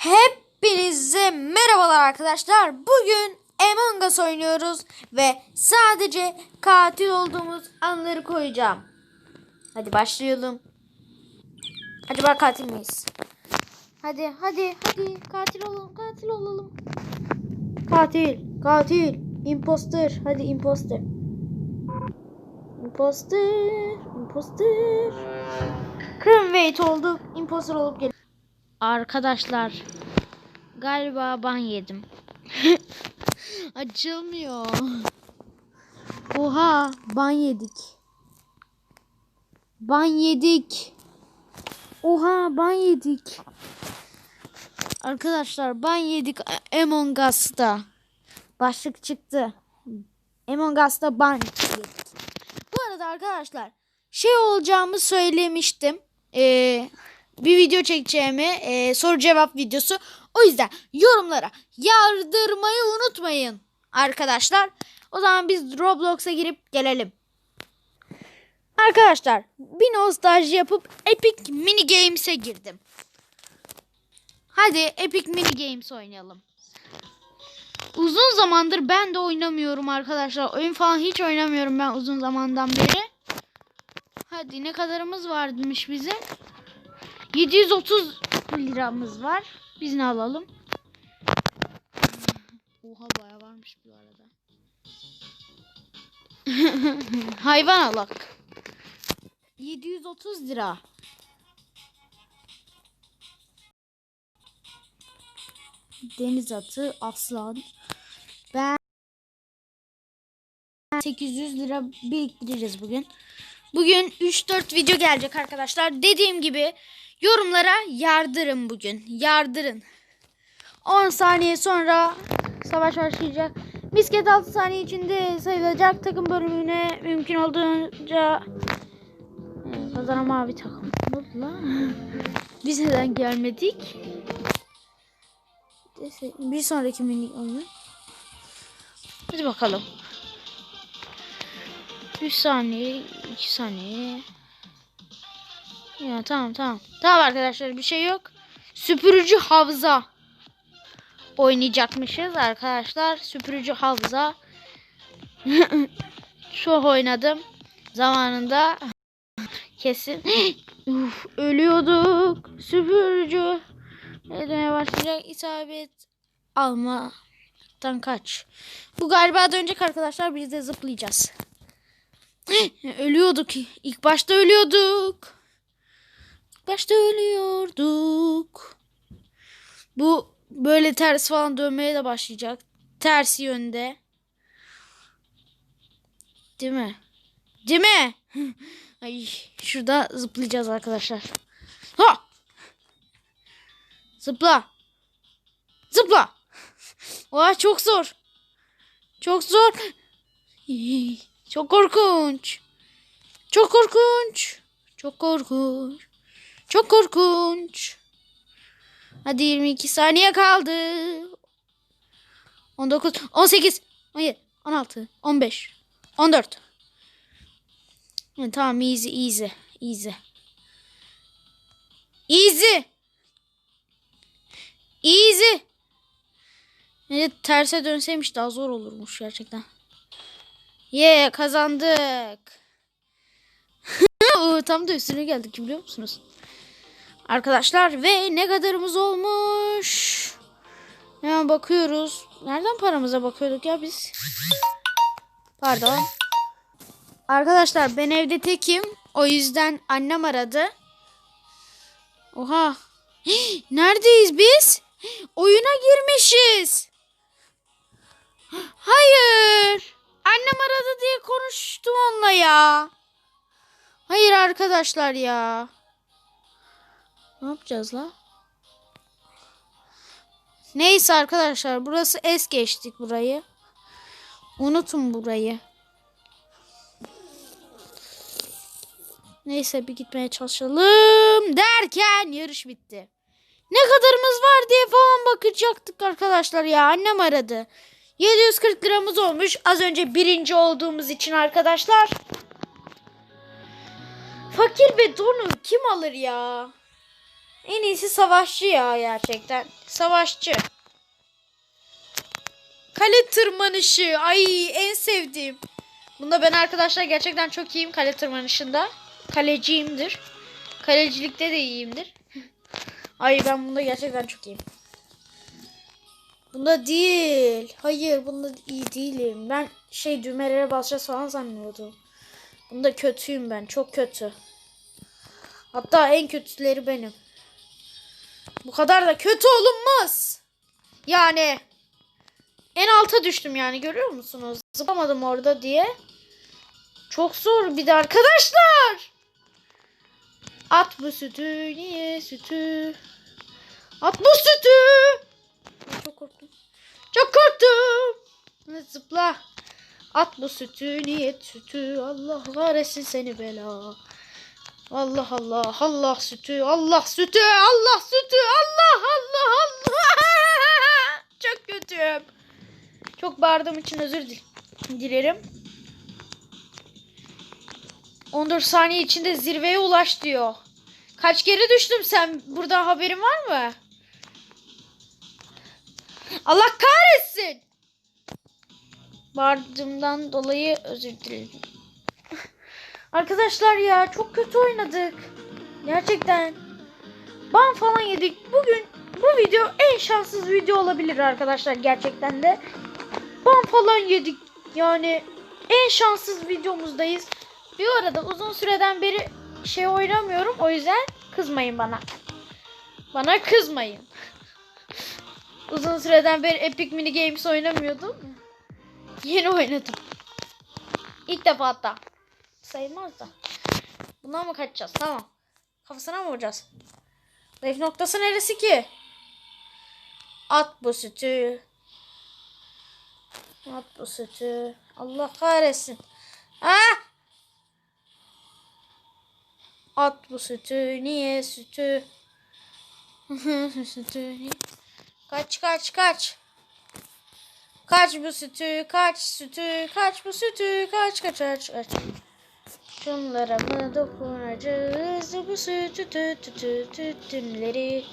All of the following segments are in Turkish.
Hepinize merhabalar arkadaşlar. Bugün Among Us oynuyoruz ve sadece katil olduğumuz anları koyacağım. Hadi başlayalım. Acaba katil miyiz? Hadi hadi hadi katil olalım katil olalım. Katil katil imposter hadi imposter. Imposter imposter. Crimweight olduk. Imposter olup gel. Arkadaşlar galiba ban yedim. Açılmıyor. Oha ban yedik. Ban yedik. Oha ban yedik. Arkadaşlar ban yedik Among Us'ta. Başlık çıktı. Among Us'ta ban yedik. Bu arada arkadaşlar şey olacağımı söylemiştim. Ee, bir video çekeceğimi e, soru cevap videosu. O yüzden yorumlara yardırmayı unutmayın arkadaşlar. O zaman biz Roblox'a girip gelelim. Arkadaşlar bir nostalji yapıp Epic Mini Games'e girdim. Hadi Epic Mini Games oynayalım. Uzun zamandır ben de oynamıyorum arkadaşlar. Oyun falan hiç oynamıyorum ben uzun zamandan beri. Hadi ne kadarımız varmış bizim? 730 liramız var. Biz ne alalım? Oha baya varmış bu arada. Hayvan alak. 730 lira. Deniz atı, aslan. Ben 800 lira biriktiririz bugün. Bugün 3-4 video gelecek arkadaşlar. Dediğim gibi yorumlara yardırın bugün. Yardırın. 10 saniye sonra savaş başlayacak. Misket 6 saniye içinde sayılacak takım bölümüne mümkün olduğunca Ee, kazanan mavi takım. Biz neden gelmedik? Bir sonraki mini oyun. Hadi bakalım. 3 saniye, 2 saniye. Ya tamam tamam. Tamam arkadaşlar bir şey yok. Süpürücü havza oynayacakmışız arkadaşlar. Süpürücü havza. Çok oynadım zamanında. Kesin. Uf, ölüyorduk. Süpürücü. Edmeye başlayacak isabet almadan kaç. Bu galiba dönecek arkadaşlar. Biz de zıplayacağız. Ölüyorduk. İlk başta ölüyorduk. İlk başta ölüyorduk. Bu böyle ters falan dönmeye de başlayacak. Ters yönde. Değil mi? Değil mi? Ay şurada zıplayacağız arkadaşlar. Ha! Zıpla. Zıpla. Oha çok zor. Çok zor. Çok korkunç. Çok korkunç. Çok korkunç. Çok korkunç. Hadi 22 saniye kaldı. 19, 18, 17, 16, 15, 14. Evet, tamam easy easy easy. Easy. Easy. Evet terse dönseymiş daha zor olurmuş gerçekten. Ye yeah, kazandık. Tam da üstüne geldik biliyor musunuz? Arkadaşlar ve ne kadarımız olmuş? Hemen bakıyoruz. Nereden paramıza bakıyorduk ya biz? Pardon. Arkadaşlar ben evde tekim. O yüzden annem aradı. Oha. Neredeyiz biz? Oyuna girmişiz. Hayır. Annem aradı diye konuştum onunla ya. Hayır arkadaşlar ya. Ne yapacağız la? Neyse arkadaşlar burası es geçtik burayı. Unutun burayı. Neyse bir gitmeye çalışalım derken yarış bitti. Ne kadarımız var diye falan bakacaktık arkadaşlar ya. Annem aradı. 740 liramız olmuş. Az önce birinci olduğumuz için arkadaşlar. Fakir ve donu kim alır ya? En iyisi savaşçı ya gerçekten. Savaşçı. Kale tırmanışı. Ay en sevdiğim. Bunda ben arkadaşlar gerçekten çok iyiyim kale tırmanışında. Kaleciyimdir. Kalecilikte de iyiyimdir. Ay ben bunda gerçekten çok iyiyim. Bunda değil. Hayır bunda iyi değilim. Ben şey düğmelere basacağız falan zannediyordum. Bunda kötüyüm ben. Çok kötü. Hatta en kötüleri benim. Bu kadar da kötü olunmaz. Yani en alta düştüm yani görüyor musunuz? Zıplamadım orada diye. Çok zor bir de arkadaşlar. At bu sütü niye sütü? At bu sütü. Korktum. Çok korktum. Zıpla. At bu sütü niyet sütü. Allah kahretsin seni bela. Allah Allah Allah sütü Allah sütü Allah sütü Allah Allah Allah. Çok kötüyüm. Çok bağırdığım için özür dil- dilerim. 14 saniye içinde zirveye ulaş diyor. Kaç kere düştüm sen? Burada haberin var mı? Allah kahretsin. Bağırdığımdan dolayı özür dilerim. Arkadaşlar ya çok kötü oynadık. Gerçekten. Ban falan yedik. Bugün bu video en şanssız video olabilir arkadaşlar gerçekten de. Ban falan yedik. Yani en şanssız videomuzdayız. Bir arada uzun süreden beri şey oynamıyorum. O yüzden kızmayın bana. Bana kızmayın. Uzun süreden beri Epic Mini Games oynamıyordum. Yeni oynadım. İlk defa hatta. Sayılmaz da. Bundan mı kaçacağız? Tamam. Kafasına mı vuracağız? Zayıf noktası neresi ki? At bu sütü. At bu sütü. Allah kahretsin. Ah! At bu sütü. Niye sütü? sütü. niye? Kaç kaç kaç. Kaç bu sütü, kaç sütü, kaç bu sütü, kaç kaç kaç kaç. Şunlara mı dokunacağız bu sütü tü tü tü tütünleri.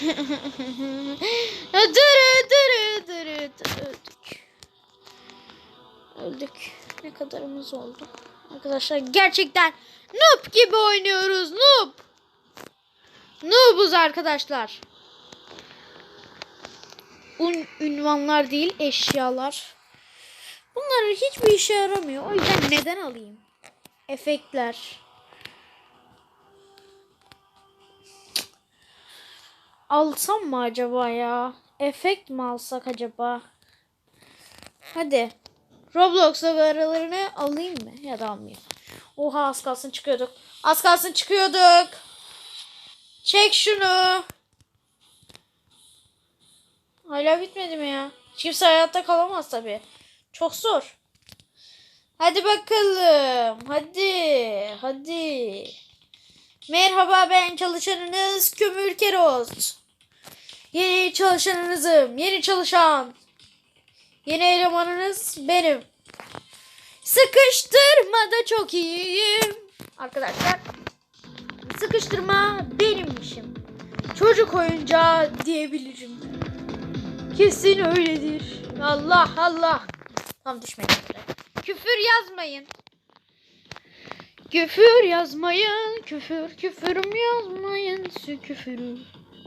dırı dırı dırı dırı öldük. Öldük. Ne kadarımız oldu? Arkadaşlar gerçekten noob gibi oynuyoruz noob. Noobuz arkadaşlar. Un, ünvanlar değil eşyalar. Bunlar hiçbir işe yaramıyor. O yüzden neden alayım? Efektler. Alsam mı acaba ya? Efekt mi alsak acaba? Hadi. Roblox aralarını alayım mı? Ya da almayayım. Oha az kalsın çıkıyorduk. Az kalsın çıkıyorduk. Çek şunu. Hala bitmedi mi ya? Kimse hayatta kalamaz tabi. Çok zor. Hadi bakalım. Hadi. Hadi. Merhaba ben çalışanınız Kömür Keroz. Yeni çalışanınızım. Yeni çalışan. Yeni elemanınız benim. Sıkıştırmada çok iyiyim. Arkadaşlar sıkıştırma benim işim. Çocuk oyuncağı diyebilirim. Kesin öyledir. Allah Allah. Tam düşmeyin. Küfür yazmayın. Küfür yazmayın. Küfür küfürüm yazmayın. Sü küfürü.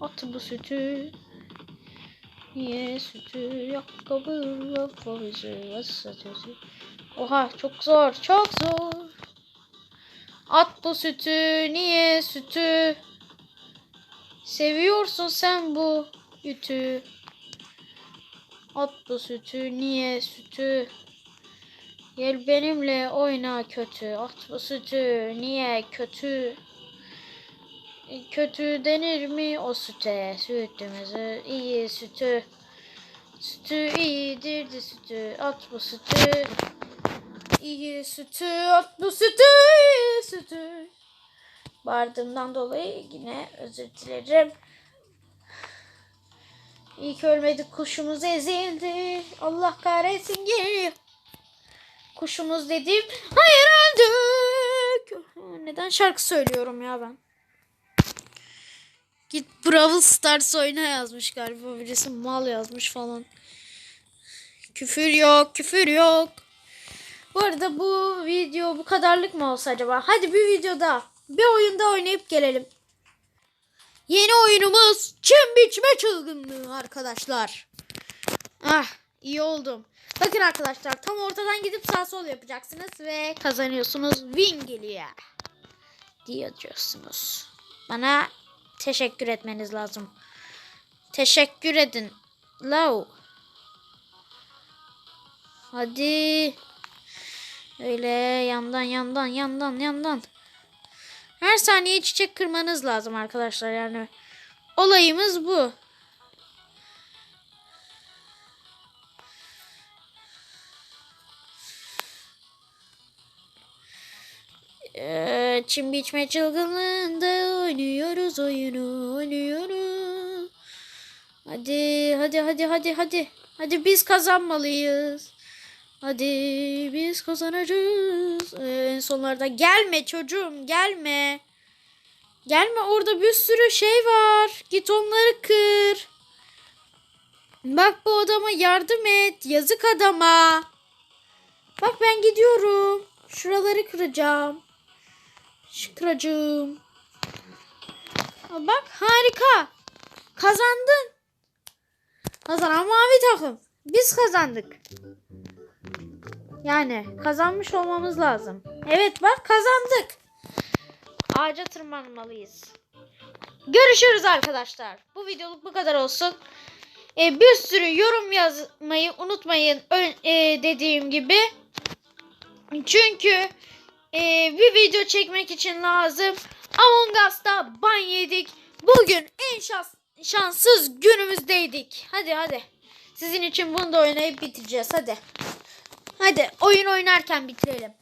At bu sütü. Niye sütü ayakkabı ayakkabısı asatözü. Oha çok zor çok zor. At bu sütü niye sütü. Seviyorsun sen bu ütü. At bu sütü niye sütü. Gel benimle oyna kötü. At bu sütü niye kötü. E, Kötü denir mi o süte? Sütümüzü iyi sütü. Sütü iyidir de sütü. At bu sütü. İyi sütü. At bu sütü. iyi sütü. Bağırdığımdan dolayı yine özür dilerim. İyi ki ölmedik. Kuşumuz ezildi. Allah kahretsin geliyor. Kuşumuz dedim. Hayır öldük. Neden şarkı söylüyorum ya ben? Git Brawl Stars oyna yazmış galiba birisi mal yazmış falan. Küfür yok, küfür yok. Bu arada bu video bu kadarlık mı olsa acaba? Hadi bir videoda, bir oyunda oynayıp gelelim. Yeni oyunumuz çim biçme çılgınlığı arkadaşlar. Ah iyi oldum. Bakın arkadaşlar tam ortadan gidip sağ sol yapacaksınız ve kazanıyorsunuz. Win geliyor. Diyorsunuz. Bana teşekkür etmeniz lazım. Teşekkür edin. Low. Hadi. Öyle yandan yandan yandan yandan. Her saniye çiçek kırmanız lazım arkadaşlar yani. Olayımız bu. Ee, çim biçme çılgınlığında oynuyoruz oyunu oynuyoruz. Hadi hadi hadi hadi hadi. Hadi biz kazanmalıyız. Hadi biz kazanacağız. Ee, en sonlarda gelme çocuğum gelme. Gelme orada bir sürü şey var. Git onları kır. Bak bu adama yardım et. Yazık adama. Bak ben gidiyorum. Şuraları kıracağım. Kıracağım. Bak harika. Kazandın. Kazanan mavi takım. Biz kazandık. Yani kazanmış olmamız lazım. Evet bak kazandık. Ağaca tırmanmalıyız. Görüşürüz arkadaşlar. Bu videoluk bu kadar olsun. Ee, bir sürü yorum yazmayı unutmayın. Ö- e, dediğim gibi. Çünkü e, bir video çekmek için lazım. Among Us'ta ban yedik. Bugün en şans şanssız günümüzdeydik. Hadi hadi. Sizin için bunu da oynayıp bitireceğiz. Hadi. Hadi oyun oynarken bitirelim.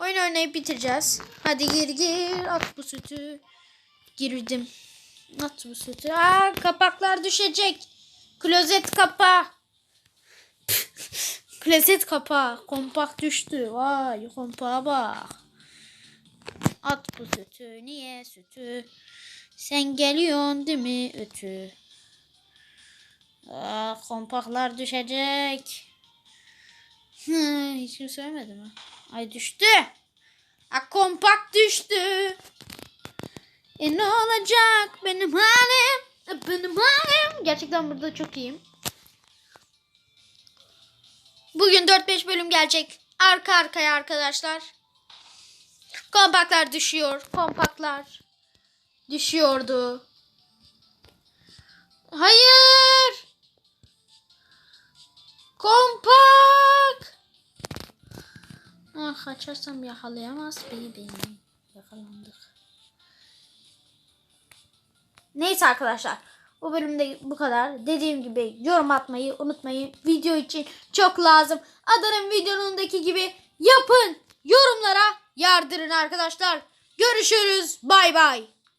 Oyun oynayıp bitireceğiz. Hadi gir gir at bu sütü. Girdim. At bu sütü. Aa, kapaklar düşecek. Klozet kapağı. Klozet kapağı. Kompak düştü. Vay kompağa bak. At bu sütü. Niye sütü? Sen geliyorsun değil mi ötü? Aa, kompaklar düşecek. Hı, hiç kim söylemedi mi? Ay düştü. A kompak düştü. E ne olacak benim halim? E, Benim halim. Gerçekten burada çok iyiyim. Bugün 4-5 bölüm gelecek. Arka arkaya arkadaşlar. Kompaklar düşüyor. Kompaklar düşüyordu. Hayır. Kompak. Ah kaçarsam yakalayamaz beni. Yakalandık. Neyse arkadaşlar. Bu bölümde bu kadar. Dediğim gibi yorum atmayı unutmayın. Video için çok lazım. Adanın videonundaki gibi yapın. Yorumlara yardırın arkadaşlar. Görüşürüz. Bay bay.